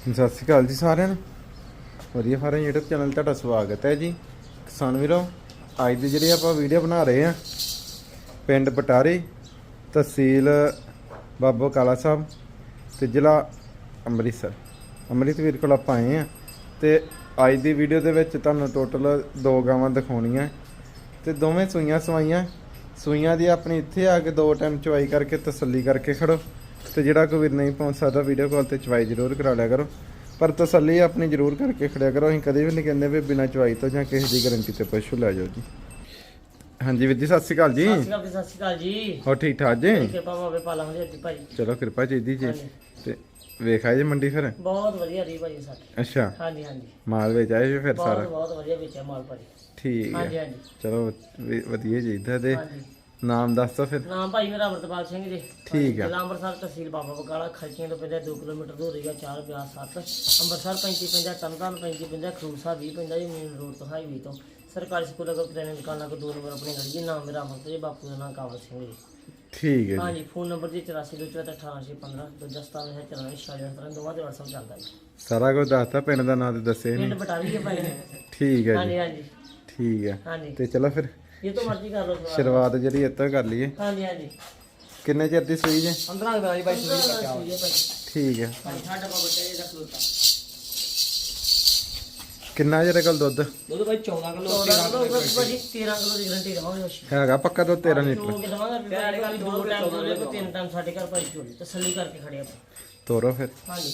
ਸਤਿ ਸ਼੍ਰੀ ਅਕਾਲ ਜੀ ਸਾਰਿਆਂ ਨੂੰ। ਵਧੀਆ ਫਾਰਮ YouTube ਚੈਨਲ ਤੁਹਾਡਾ ਸਵਾਗਤ ਹੈ ਜੀ। ਕਿਸਾਨ ਵੀਰੋ, ਅੱਜ ਦੀ ਜਿਹੜੀ ਆਪਾਂ ਵੀਡੀਓ ਬਣਾ ਰਹੇ ਆ ਪਿੰਡ ਬਟਾਰੀ, ਤਹਿਸੀਲ ਬਾਬੋ ਕਾਲਾ ਸਾਹਿਬ ਤੇ ਜ਼ਿਲ੍ਹਾ ਅੰਮ੍ਰਿਤਸਰ। ਅੰਮ੍ਰਿਤਵੀਰ ਕੋਲ ਆਪਾਂ ਆਏ ਆ ਤੇ ਅੱਜ ਦੀ ਵੀਡੀਓ ਦੇ ਵਿੱਚ ਤੁਹਾਨੂੰ ਟੋਟਲ ਦੋ ਗਾਵਾਂ ਦਿਖਾਉਣੀਆਂ। ਤੇ ਦੋਵੇਂ ਸੂਈਆਂ ਸਵਾਈਆਂ। ਸੂਈਆਂ ਦੀ ਆਪਣੀ ਇੱਥੇ ਆ ਕੇ ਦੋ ਟਾਈਮ ਚੁਆਈ ਕਰਕੇ ਤਸੱਲੀ ਕਰਕੇ ਖੜੋ। ਤੇ ਜਿਹੜਾ ਕੋਈ ਵੀਰ ਨਹੀਂ ਪਹੁੰਚ ਸਕਦਾ ਵੀਡੀਓ ਕਾਲ ਤੇ ਚਵਾਈ ਜ਼ਰੂਰ ਕਰਾ ਲਿਆ ਕਰੋ। ਪਰ ਤਸੱਲੀ ਆਪਣੀ ਜ਼ਰੂਰ ਕਰਕੇ ਖੜਿਆ ਕਰੋ। ਅਸੀਂ ਕਦੇ ਵੀ ਨਹੀਂ ਕਹਿੰਦੇ ਵੀ ਬਿਨਾਂ ਚਵਾਈ ਤੋਂ ਜਾਂ ਕਿਸੇ ਦੀ ਗਾਰੰਟੀ ਤੇ ਪਸ਼ੂ ਲੈ ਜਾਓ ਜੀ। ਹਾਂਜੀ ਵੀਰ ਜੀ ਸਤਿ ਸ਼੍ਰੀ ਅਕਾਲ ਜੀ। ਸਤਿ ਸ਼੍ਰੀ ਅਕਾਲ ਜੀ, ਸਤਿ ਸ਼੍ਰੀ ਅਕਾਲ ਜੀ। ਹੋਰ ਠੀਕ ਠਾਕ ਜੀ? ਕਿਰਪਾ ਪਾਲਾ ਚਲੋ ਕਿਰਪਾ ਚਾਹੀਦੀ ਜੀ। ਹਾਂਜੀ। ਤੇ ਵੇਖਾਏ ਜੀ ਮੰਡੀ ਫਿਰ? ਬਹੁਤ ਵਧੀਆ ਰਹੀ ਭਾਜੀ ਸਾਡੇ। ਅੱਛਾ। ਹਾਂਜੀ ਹਾਂਜੀ। ਮਾਲ ਵਿੱਚ ਆਏ ਜੀ ਫਿਰ ਬਹੁਤ ਸਾਰਾ? ਬਹੁਤ ਵਧੀਆ ਵੇਚਿਆ ਮਾਲ ਭਾਜੀ ਠੀਕ ਹਾਂਜੀ ਹੈ। ਹਾਂਜੀ ਚਲੋ ਵ- ਵਧੀਆ ਚਾਹੀਦਾ ਤੇ ਹਾਂਜੀ। ਨਾਮ ਦੱਸ ਦੋ ਫਿਰ। ਨਾਮ ਭਾਈ ਮੇਰਾ ਅਮਰਤਪਾਲ ਸਿੰਘ ਜੀ। ਠੀਕ ਹੈ। ਜ਼ਿਲ੍ਹਾ ਅੰਮ੍ਰਿਤਸਰ ਤਹਿਸੀਲ ਬਾਬਾ ਬਕਾਲਾ ਖਰਚੀਆਂ ਤੋਂ ਪੈਂਦਾ 2 ਕਿਲੋਮੀਟਰ ਦੂਰ ਹੈਗਾ 4 ਬਿਆਸ 7 ਅੰਮ੍ਰਿਤਸਰ 35 ਪੈਂਦਾ ਤਰਨਤਾਰਨ 35 ਪੈਂਦਾ ਖਰੂਰ ਸਾਹਿਬ 20 ਪੈਂਦਾ ਜੀ ਮੇਨ ਰੋਡ ਤੋਂ ਹਾਈਵੇ ਤੋਂ। ਸਰਕਾਰੀ ਸਕੂਲ ਅਗਰ ਕਿਰਾਣੇ ਦੀ ਦੁਕਾਨਾਂ ਕੋ ਦੋ ਨੰਬਰ ਆਪਣੀ ਗਲੀ ਜੀ ਨਾਮ ਮੇਰਾ ਅਮਰਤ ਜੀ ਬਾਪੂ ਦਾ ਨਾਮ ਕਾਬਲ ਸਿੰਘ ਜੀ। ਠੀਕ ਹੈ ਜੀ। ਹਾਂਜੀ ਫੋਨ ਨੰਬਰ ਜੀ 8424181615 ਦੂਜਾ ਸਤਾਨ ਹੈ 94 ਦੋਵਾਂ ਦੇ WhatsApp ਚੱਲਦਾ ਜੀ। ਸਾਰਾ ਕੁਝ ਦੱਸਤਾ ਪਿੰਡ ਦਾ ਨਾਂ ਤੇ ਦੱਸੇ ਪਿੰਡ ਨਹੀਂ ਬਟਾਲੀ ਹੈ ਭਾਈ ਠੀਕ ਹੈ ਜੀ। ਹਾਂਜੀ ਠੀਕ ਹੈ। ਤੇ ਚਲੋ ਫਿਰ ਇਹ ਤੋਂ ਮਰਜ਼ੀ ਕਰ ਲਓ ਸਵਾਲ ਸ਼ੁਰੂਆਤ ਜਿਹੜੀ ਇੱਥੋਂ ਕਰ ਲਈਏ। ਹਾਂਜੀ ਹਾਂਜੀ। ਕਿੰਨੇ ਚਿਰ ਦੀ ਸੂਈ ਜੇ? 15 ਦਾ ਭਾਈ ਸੂਈ ਕੱਟਿਆ ਹੋਇਆ ਭਾਈ। ਠੀਕ ਹੈ। ਭਾਈ ਸਾਡਾ ਬਾਬਾ ਤੇ ਦਾ ਖਲੋਤਾ ਕਿੰਨਾ ਜਿਹੜੇ ਕੋਲ ਦੁੱਧ? ਦੁੱਧ ਭਾਈ 14 ਕਿਲੋ 13 ਕਿਲੋ ਭਾਜੀ 13 ਕਿਲੋ ਦੀ ਗਰੰਟੀ ਦਵਾਂਗੇ ਅਸੀਂ। ਹੈਗਾ ਪੱਕਾ ਦੁੱਧ 13 ਲੀਟਰ। ਦਵਾਂਗੇ ਪਿਆਰੇ ਵਾਲੀ ਦੋ ਟਾਈਮ ਤਿੰਨ ਟਾਈਮ ਸਾਡੇ ਘਰ ਭਾਈ ਚੋਲੀ ਤਸੱਲੀ ਕਰਕੇ ਖੜੇ ਆਪਾਂ। ਤੋਰੋ ਫਿਰ। ਹਾਂਜੀ।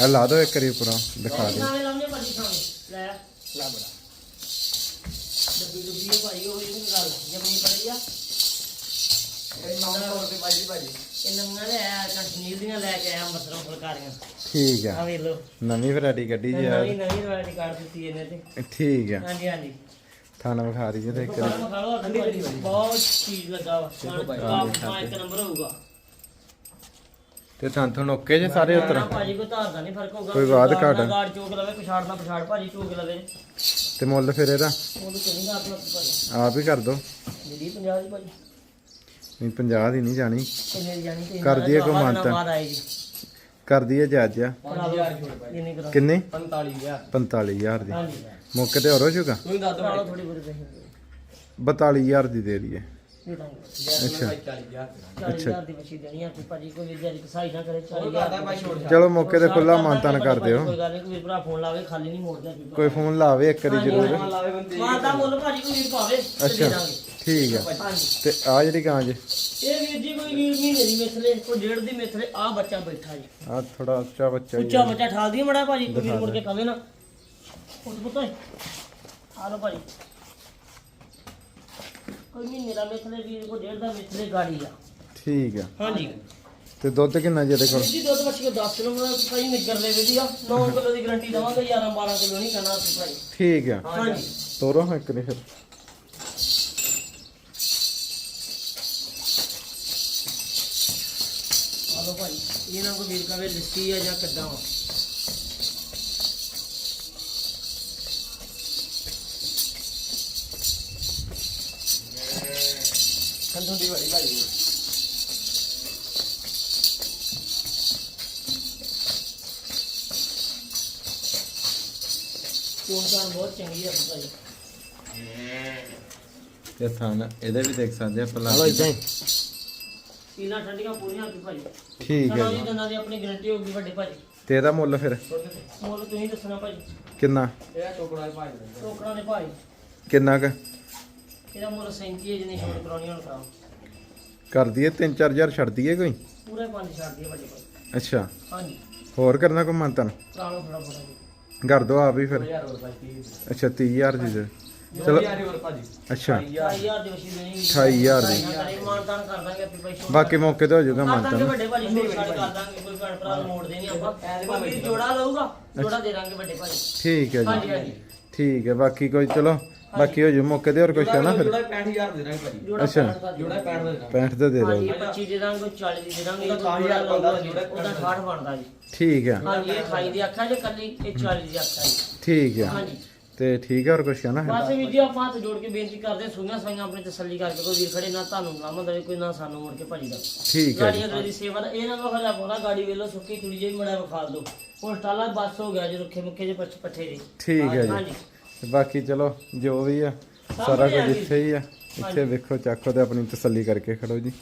ਇਹ ਲਾ ਦੋ ਇੱਕ ਵਾਰੀ ਪੂਰਾ ਦਿਖਾ ਦਿਓ। ਸਾਵੇਂ ਲਾਉਣੇ ਭਾਜੀ ਸਾਵੇਂ ਲੈ। ਲਾ ਬੜਾ। ਡੱਬੀ ਡੱਬੀ ਹੈ ਭਾਈ ਉਹ ਇਹ ਗੱਲ ਜਮਨੀ ਪੜੀ ਆ। ਇਹ ਨੰਗਾ ਤੇ ਭਾਜੀ ਭਾਜੀ। ਇਹ ਨੰਗਾ ਲੈ ਆ ਕਸ਼ਮੀਰ ਦੀਆਂ ਲੈ ਕੇ ਆਇਆ ਅੰਮ੍ਰਿਤਸਰੋਂ ਫੁਲਕਾਰੀਆਂ। ਠੀਕ ਆ। ਨਵੀਂ ਵੈਰਾਈਟੀ ਕੱਢੀ ਜੀ ਨਵੀਂ ਨਵੀਂ ਵੈਰਾਈਟੀ ਕੱਢ ਦਿੱਤੀ ਇਹਨੇ ਤੇ। ਠੀਕ ਹਾਂਜੀ ਹਾਂਜੀ। ਥਾਣਾ ਵਿਖਾ ਰਹੀ ਜੀ ਤੇ ਇੱਕ ਬਹੁਤ ਚੀਜ਼ ਲੱਗਾ ਵਾ। ਇੱਕ ਨੰਬਰ ਹੋਊਗਾ। ਤੇ ਤਾਂ ਤੁਹਾਨੂੰ ਓਕੇ ਜੇ ਸਾਰੇ ਉਤਰ। ਨਾ ਭਾਜੀ ਕੋਈ ਧਾਰ ਦਾ ਨਹੀਂ ਫ਼ਰਕ ਹੋਊਗਾ। ਕੋਈ ਗਾੜ ਘਾਟ। ਗਾੜ ਚੋਕ ਲਵੇ ਪਛਾੜਨਾ ਪਛਾੜ ਭਾਜੀ ਚੋਕ ਲਵੇ। ਤੇ ਮੁੱਲ ਫਿਰ ਇਹਦਾ? ਤਾਂ ਨਹੀਂ ਗਾੜ ਭਾਜੀ। ਆਪ ਹੀ ਕਰ ਦੋ। ਜਿਹੜੀ 50 ਦੀ ਭਾਜੀ। ਨਹੀਂ 50 ਦੀ ਨਹੀਂ ਜਾਣੀ। ਕਰ ਦਈਏ ਕੋਈ ਮਾਨਤਾ। ਕਰ ਦਈਏ ਜੱਜ ਆ ਕਿੰਨੇ 45000 45000 ਦੀ। ਹਾਂਜੀ ਮੌਕੇ ਤੇ ਹੋਰ ਹੋ ਜਾਊਗਾ? ਤੁਸੀਂ ਦੱਸ ਦਿਓ। ਥੋੜੀ ਬੁਰੀ ਪੈਸੇ 42000 ਦੀ ਦੇ ਦਈਏ। ਦੇ ਦਾਂਗੇ ਅੱਛਾ। 40000 ਦੀ ਮੱਛੀ ਦੇਣੀ ਆ ਕੋਈ ਭਾਜੀ ਕੋਈ ਵਿਦਿਆਰੀ ਕਸਾਈ ਨਾ ਕਰੇ 40000 ਦੀ ਮੱਛੀ। ਚਲੋ ਮੌਕੇ ਤੇ ਖੁੱਲਾ ਮਾਨਤਾਨ ਕਰ ਦਿਓ। ਕੋਈ ਗੱਲ ਨਹੀਂ ਕੋਈ ਭਰਾ ਫੋਨ ਲਾਵੇ ਖਾਲੀ ਨਹੀਂ ਮੋੜਦਾ ਕੋਈ ਕੋਈ ਫੋਨ ਲਾਵੇ ਇੱਕ ਵਾਰੀ ਜ਼ਰੂਰ ਮਾਤਾ ਮੁੱਲ ਭਾਜੀ ਕੋਈ ਵੀਰ ਪਾਵੇ ਅੱਛਾ ਠੀਕ ਆ। ਤੇ ਆ ਜਿਹੜੀ ਗਾਂ ਜੇ? ਇਹ ਵੀਰ ਜੀ ਕੋਈ ਵੀਰ ਮਹੀਨੇ ਦੀ ਮਿਸਲੇ ਕੋਈ ਡੇਢ ਦੀ ਮਿਸਲੇ ਆ ਬੱਚਾ ਬੈਠਾ ਜੀ। ਆ ਥੋੜਾ ਉੱਚਾ ਬੱਚਾ ਉੱਚਾ ਬੱਚਾ ਠਾਲ ਦੀ ਮੜਾ ਭਾਜੀ ਕੋਈ ਵੀਰ ਮੁੜ ਕੇ ਕਵੇ ਨਾ। ਉੱਠ ਪੁੱਤ ਆ ਲੋ ਭਾਜੀ। ਕੋਈ ਮਹੀਨੇ ਦਾ ਮਿਸਲੇ ਵੀਰ ਕੋਈ ਡੇਢ ਦਾ ਮਿਸਲੇ ਗਾੜੀ ਆ। ਠੀਕ ਆ। ਹਾਂਜੀ। ਤੇ ਦੁੱਧ ਕਿੰਨਾ ਜਿਹਦੇ ਕੋਲ? ਜੀ ਦੁੱਧ ਬੱਚੀ ਕੋ 10 ਕਿਲੋ ਦਾ ਭਾਈ ਨਿੱਗਰ ਦੇ ਵਧੀਆ 9 ਕਿਲੋ ਦੀ ਗਰੰਟੀ ਦਵਾਂਗੇ 11 12 ਕਿਲੋ ਨਹੀਂ ਕਰਨਾ ਅਸੀਂ ਭਾਈ। ਠੀਕ ਆ। ਹਾਂਜੀ। ਤੋਰੋ ਹਾਂ ਇੱਕ ਵਾਰੀ ਫਿਰ। ਆ ਲੋ ਭਾਈ ਇਹ ਨਾ ਕੋਈ ਵੀਰ ਕਵੇ ਲਿੱਤੀ ਆ ਜਾਂ ਕਿੱਦਾਂ ਵਾ। ਕੰਦੋਂ ਦੀ ਵਾਲੀ ਭਾਈ ਕੋਨਸਾਨ ਬਹੁਤ ਚੰਗੀ ਆ ਭਾਈ। ਤੇ ਥਾਨ ਇਹਦੇ ਵੀ ਦੇਖ ਸਕਦੇ ਆ ਪਹਿਲਾਂ ਸੀਨਾ ਠੰਡੀਆਂ ਪੂਰੀਆਂ ਆ ਭਾਈ। ਠੀਕ ਹੈ ਜੀ। ਦੰਦਾਂ ਦੀ ਆਪਣੀ ਗਰੰਟੀ ਹੋਊਗੀ ਵੱਡੇ ਭਾਜੀ ਤੇ ਇਹਦਾ ਮੁੱਲ ਫਿਰ? ਮੁੱਲ ਤੁਸੀਂ ਦੱਸਣਾ ਭਾਜੀ ਕਿੰਨਾ? ਇਹ ਟੋਕਰਾ ਦੇ ਭਾਈ। ਟੋਕਰਾ ਦੇ ਭਾਈ। ਕਿੰਨਾ ਕ? ਇਹਦਾ ਮੁੱਲ 37 ਜਿੰਨੀ ਛੋਟ ਕਰਾਉਣੀ ਹੁਣ ਕਰਾਓ ਕਰ ਦਈਏ 3-4000 ਛੱਡ ਦਈਏ ਕੋਈ? ਪੂਰੇ ਪੰਜ ਛੱਡ ਦਿਓ ਵੱਡੇ ਭਾਈ। ਅੱਛਾ। ਹਾਂਜੀ। ਹੋਰ ਕਰਨਾ ਕੋਈ ਮੰਤਨ ਕਰਾ ਲਓ ਥੋੜਾ ਬੋੜਾ ਜੀ। ਕਰ ਦੋ ਆਪ ਹੀ ਫਿਰ। 1000 ਰੁਪਏ ਅੱਛਾ 30000 ਦੀ। ਦੇ ਚਲੋ। ਹੋਰ ਭਾਜੀ। ਅੱਛਾ। 28000 ਦੀ ਵਸ਼ੀ ਦੇਣੀ 28000 ਦੀ। ਦੀ। ਮਾਨਤਾਨ ਕਰ ਦਾਂਗੇ ਆਪੇ ਪੈਸੇ ਬਾਕੀ ਮੌਕੇ ਤੇ ਹੋ ਜਾਊਗਾ ਕਰ ਦਾਂਗੇ ਮੰਨਤਾ ਵੱਡੇ ਭਾਜੀ ਛੋੜ ਛਾੜ ਕਰ ਦਾਂਗੇ ਕੋਈ ਭੈਣ ਭਰਾ ਨੂੰ ਮੋੜਦੇ ਨਹੀਂ ਆਪਾਂ। ਕੋਈ ਵੀਰ ਜੋੜਾ ਲਊਗਾ ਜੋੜਾ ਦੇ ਦਾਂਗੇ ਵੱਡੇ ਭਾਜੀ। ਠੀਕ ਹੈ ਹਾਂਜੀ ਜੀ ਹਾਂਜੀ। ਠੀਕ ਹੈ ਬਾਕੀ ਕੋਈ ਚਲੋ। ਬਾਕੀ ਹੋ ਮੌਕੇ ਤੇ ਹੋਰ ਕੁਝ ਕਹਿਣਾ ਫਿਰ? ਜੋੜਾ 65000 ਦੇ ਦਾਂਗੇ ਭਾਜੀ। ਜੋੜਾ ਅੱਛਾ। 65 ਦਾ ਜੋੜਾ 65 ਦੇ ਦਾਂਗੇ। 65 ਦੇ ਦੇ ਦਿਓ। ਹਾਂਜੀ 25 ਦੇ ਦਾਂਗੇ ਕੋਈ 40 ਦੀ ਦੇ ਦਾਂਗੇ। ਉਹਦਾ ਇਹ ਜੋੜਾ 10,000 ਲਊਗਾ ਬਣਦਾ, ਉਹਦਾ 60 ਬਣਦਾ ਜੀ। ਠੀਕ ਹੈ ਹਾਂਜੀ ਇਹ 28 ਦੀ ਅੱਖਾਂ ਜੇ ਕੱਲੀ ਇਹ 40 ਦੀ ਅੱਖਾਂ ਜੀ। ਠੀਕ ਹੈ ਹਾਂਜੀ। ਤੇ ਠੀਕ ਹੈ ਹੋਰ ਕੁਝ ਕਹਿਣਾ ਹੈ ਬਸ ਵੀ ਜੀ ਆਪਾਂ ਹੱਥ ਜੋੜ ਕੇ ਬੇਨਤੀ ਕਰਦੇ ਸੂਈਆਂ ਸਾਈਆਂ ਆਪਣੀ ਤਸੱਲੀ ਕਰਕੇ ਕੋਈ ਵੀਰ ਖੜੇ ਨਾ ਤੁਹਾਨੂੰ ਲਾਮਾ ਦੇਵੇ ਕੋਈ ਨਾ ਸਾਨੂੰ ਮੁੜ ਕੇ ਭਾਜੀ ਦਾ। ਠੀਕ ਹੈ ਗਾੜੀ ਅਗਲੇ ਦੀ ਸੇਵਾ ਦਾ ਇਹ ਨਾ ਲੋ ਹਲਾ ਪੋਣਾ ਗਾੜੀ ਵੇਲੋ ਸੁੱਕੀ ਕੁੜੀ ਜਿਹੀ ਮੜਾ ਵਿਖਾ ਦੋ ਹੁਣ ਸਟਾਲਾ ਬਸ ਹੋ ਗਿਆ ਜੇ ਰੁੱਖੇ ਮੁੱਖੇ ਜੇ ਪੱਛ ਪੱਠੇ ਦੇ ਠੀਕ ਹੈ ਜੀ। ਹਾਂਜੀ। ਤੇ ਬਾਕੀ ਚਲੋ, ਜੋ ਵੀ ਆ, ਸਾਰਾ ਕੁਝ ਇੱਥੇ ਹੀ ਆ। ਇੱਥੇ ਵੇਖੋ ਚੱਕੋ ਤੇ ਆਪਣੀ ਤਸੱਲੀ ਕਰਕੇ ਖੜੋ ਜੀ।